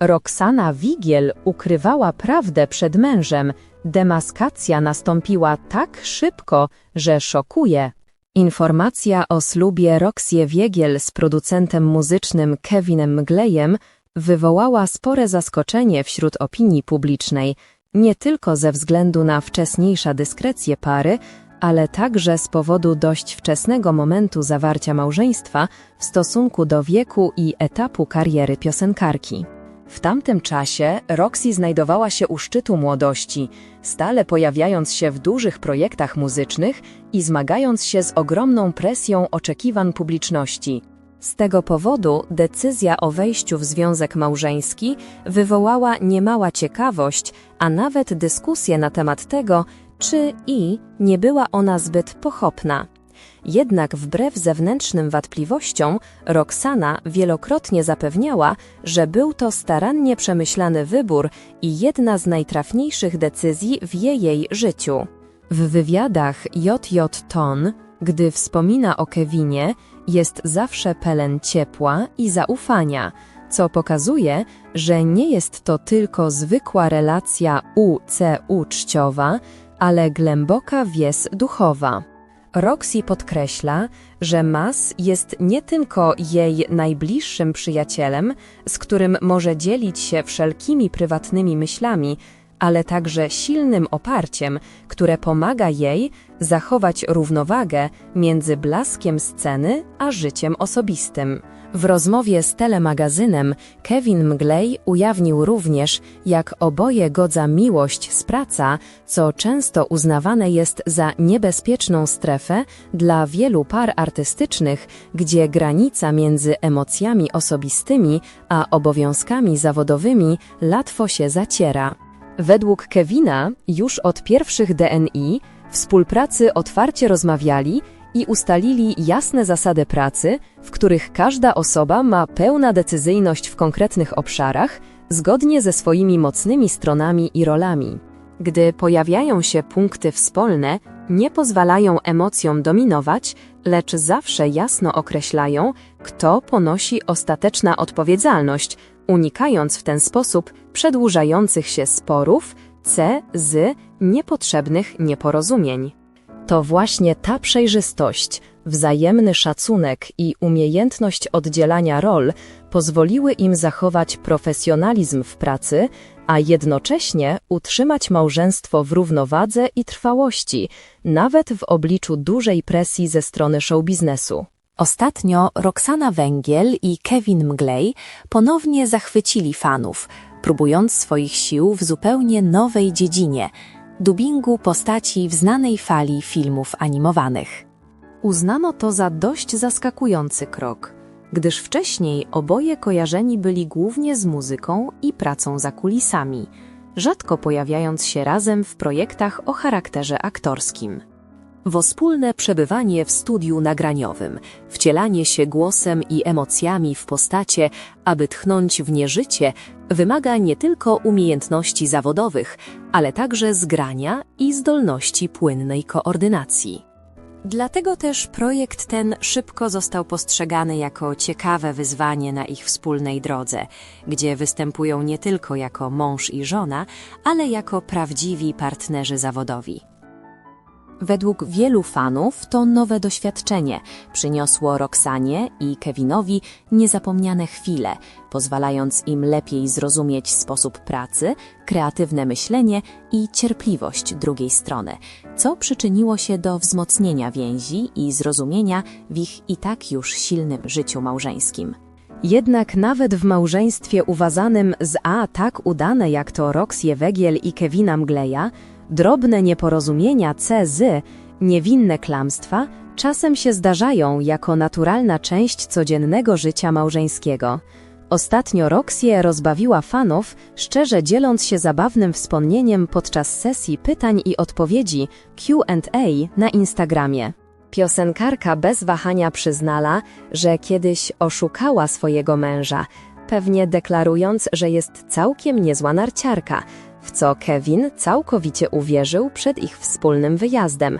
Roxana Wigiel ukrywała prawdę przed mężem. Demaskacja nastąpiła tak szybko, że szokuje. Informacja o ślubie Roxie Wiegiel z producentem muzycznym Kevinem Mglejem wywołała spore zaskoczenie wśród opinii publicznej, nie tylko ze względu na wcześniejsza dyskrecję pary, ale także z powodu dość wczesnego momentu zawarcia małżeństwa w stosunku do wieku i etapu kariery piosenkarki. W tamtym czasie Roxy znajdowała się u szczytu młodości, stale pojawiając się w dużych projektach muzycznych i zmagając się z ogromną presją oczekiwań publiczności. Z tego powodu decyzja o wejściu w związek małżeński wywołała niemała ciekawość, a nawet dyskusję na temat tego, czy i nie była ona zbyt pochopna. Jednak wbrew zewnętrznym wątpliwościom, Roxana wielokrotnie zapewniała, że był to starannie przemyślany wybór i jedna z najtrafniejszych decyzji w jej życiu. W wywiadach J.J. Ton, gdy wspomina o Kevinie, jest zawsze pełen ciepła i zaufania, co pokazuje, że nie jest to tylko zwykła relacja UCU czciowa, ale głęboka wies duchowa. Roxy podkreśla, że Mas jest nie tylko jej najbliższym przyjacielem, z którym może dzielić się wszelkimi prywatnymi myślami, ale także silnym oparciem, które pomaga jej zachować równowagę między blaskiem sceny a życiem osobistym. W rozmowie z telemagazynem Kevin Mglej ujawnił również, jak oboje godza miłość z praca, co często uznawane jest za niebezpieczną strefę dla wielu par artystycznych, gdzie granica między emocjami osobistymi a obowiązkami zawodowymi łatwo się zaciera. Według Kevina już od pierwszych DNI współpracy otwarcie rozmawiali i ustalili jasne zasady pracy, w których każda osoba ma pełna decyzyjność w konkretnych obszarach, zgodnie ze swoimi mocnymi stronami i rolami. Gdy pojawiają się punkty wspólne, nie pozwalają emocjom dominować, lecz zawsze jasno określają, kto ponosi ostateczna odpowiedzialność, unikając w ten sposób przedłużających się sporów, c z niepotrzebnych nieporozumień. To właśnie ta przejrzystość, wzajemny szacunek i umiejętność oddzielania rol pozwoliły im zachować profesjonalizm w pracy, a jednocześnie utrzymać małżeństwo w równowadze i trwałości, nawet w obliczu dużej presji ze strony showbiznesu. Ostatnio Roxana Węgiel i Kevin Mglej ponownie zachwycili fanów, próbując swoich sił w zupełnie nowej dziedzinie dubingu postaci w znanej fali filmów animowanych. Uznano to za dość zaskakujący krok, gdyż wcześniej oboje kojarzeni byli głównie z muzyką i pracą za kulisami, rzadko pojawiając się razem w projektach o charakterze aktorskim wspólne przebywanie w studiu nagraniowym, wcielanie się głosem i emocjami w postacie, aby tchnąć w nie życie, wymaga nie tylko umiejętności zawodowych, ale także zgrania i zdolności płynnej koordynacji. Dlatego też projekt ten szybko został postrzegany jako ciekawe wyzwanie na ich wspólnej drodze, gdzie występują nie tylko jako mąż i żona, ale jako prawdziwi partnerzy zawodowi. Według wielu fanów to nowe doświadczenie przyniosło Roxanie i Kevinowi niezapomniane chwile, pozwalając im lepiej zrozumieć sposób pracy, kreatywne myślenie i cierpliwość drugiej strony, co przyczyniło się do wzmocnienia więzi i zrozumienia w ich i tak już silnym życiu małżeńskim. Jednak nawet w małżeństwie uważanym z A tak udane jak to Roxie Wegiel i Kevina Mgleja, Drobne nieporozumienia CZ, niewinne klamstwa, czasem się zdarzają jako naturalna część codziennego życia małżeńskiego. Ostatnio Roxie rozbawiła fanów, szczerze dzieląc się zabawnym wspomnieniem podczas sesji pytań i odpowiedzi Q&A na Instagramie. Piosenkarka bez wahania przyznała, że kiedyś oszukała swojego męża, pewnie deklarując, że jest całkiem niezła narciarka, w co Kevin całkowicie uwierzył przed ich wspólnym wyjazdem.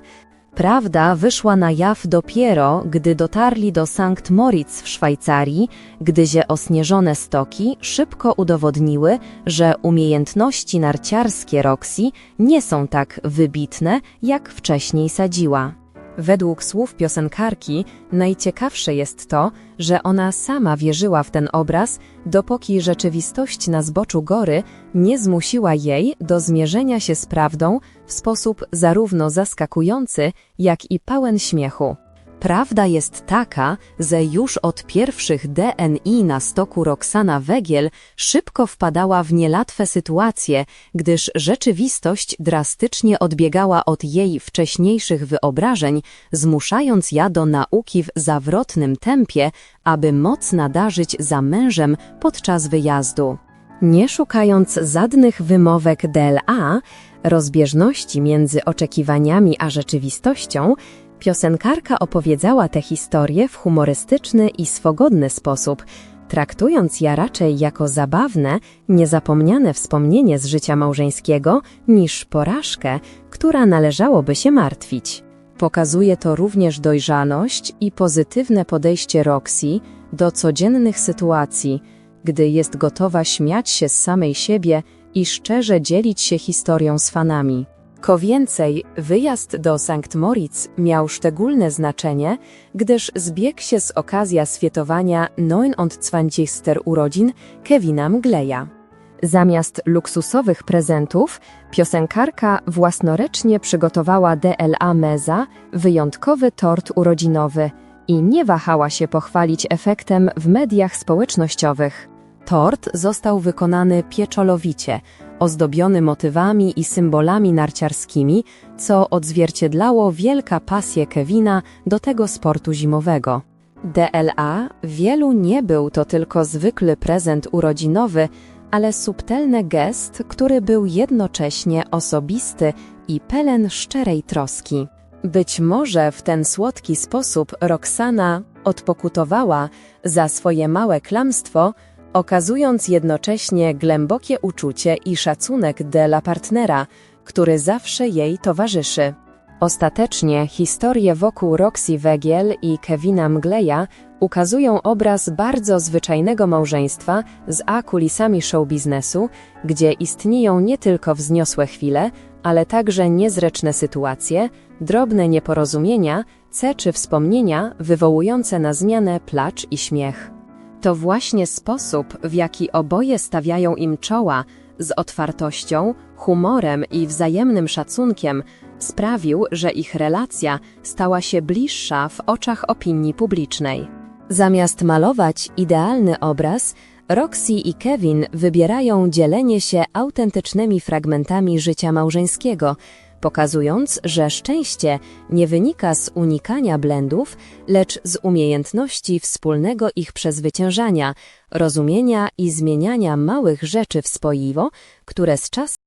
Prawda wyszła na jaw dopiero, gdy dotarli do Sankt Moritz w Szwajcarii, gdyzie osnieżone stoki szybko udowodniły, że umiejętności narciarskie Roxy nie są tak wybitne, jak wcześniej sadziła. Według słów piosenkarki najciekawsze jest to, że ona sama wierzyła w ten obraz, dopóki rzeczywistość na zboczu gory nie zmusiła jej do zmierzenia się z prawdą w sposób zarówno zaskakujący, jak i pełen śmiechu. Prawda jest taka, że już od pierwszych DNI na stoku Roxana Wegiel szybko wpadała w niełatwe sytuacje, gdyż rzeczywistość drastycznie odbiegała od jej wcześniejszych wyobrażeń, zmuszając ja do nauki w zawrotnym tempie, aby moc nadarzyć za mężem podczas wyjazdu. Nie szukając żadnych wymówek DLA, rozbieżności między oczekiwaniami a rzeczywistością, Piosenkarka opowiedziała tę historię w humorystyczny i swogodny sposób, traktując je raczej jako zabawne, niezapomniane wspomnienie z życia małżeńskiego niż porażkę, która należałoby się martwić. Pokazuje to również dojrzałość i pozytywne podejście Roxy do codziennych sytuacji, gdy jest gotowa śmiać się z samej siebie i szczerze dzielić się historią z fanami. Co więcej, wyjazd do Sankt Moritz miał szczególne znaczenie, gdyż zbiegł się z okazja świętowania 29 urodzin Kevina Mgleja. Zamiast luksusowych prezentów, piosenkarka własnoręcznie przygotowała DLA Meza wyjątkowy tort urodzinowy i nie wahała się pochwalić efektem w mediach społecznościowych. Tort został wykonany pieczolowicie, ozdobiony motywami i symbolami narciarskimi, co odzwierciedlało wielka pasję Kevina do tego sportu zimowego. DLA wielu nie był to tylko zwykły prezent urodzinowy, ale subtelny gest, który był jednocześnie osobisty i pełen szczerej troski. Być może w ten słodki sposób Roxana odpokutowała za swoje małe klamstwo, okazując jednocześnie głębokie uczucie i szacunek dla partnera, który zawsze jej towarzyszy. Ostatecznie historie wokół Roxy Wegiel i Kevina Mgleja ukazują obraz bardzo zwyczajnego małżeństwa z a kulisami show biznesu, gdzie istnieją nie tylko wzniosłe chwile, ale także niezręczne sytuacje, drobne nieporozumienia, ce czy wspomnienia wywołujące na zmianę placz i śmiech. To właśnie sposób, w jaki oboje stawiają im czoła, z otwartością, humorem i wzajemnym szacunkiem, sprawił, że ich relacja stała się bliższa w oczach opinii publicznej. Zamiast malować idealny obraz, Roxy i Kevin wybierają dzielenie się autentycznymi fragmentami życia małżeńskiego, pokazując, że szczęście nie wynika z unikania blendów, lecz z umiejętności wspólnego ich przezwyciężania, rozumienia i zmieniania małych rzeczy w spoiwo, które z czasem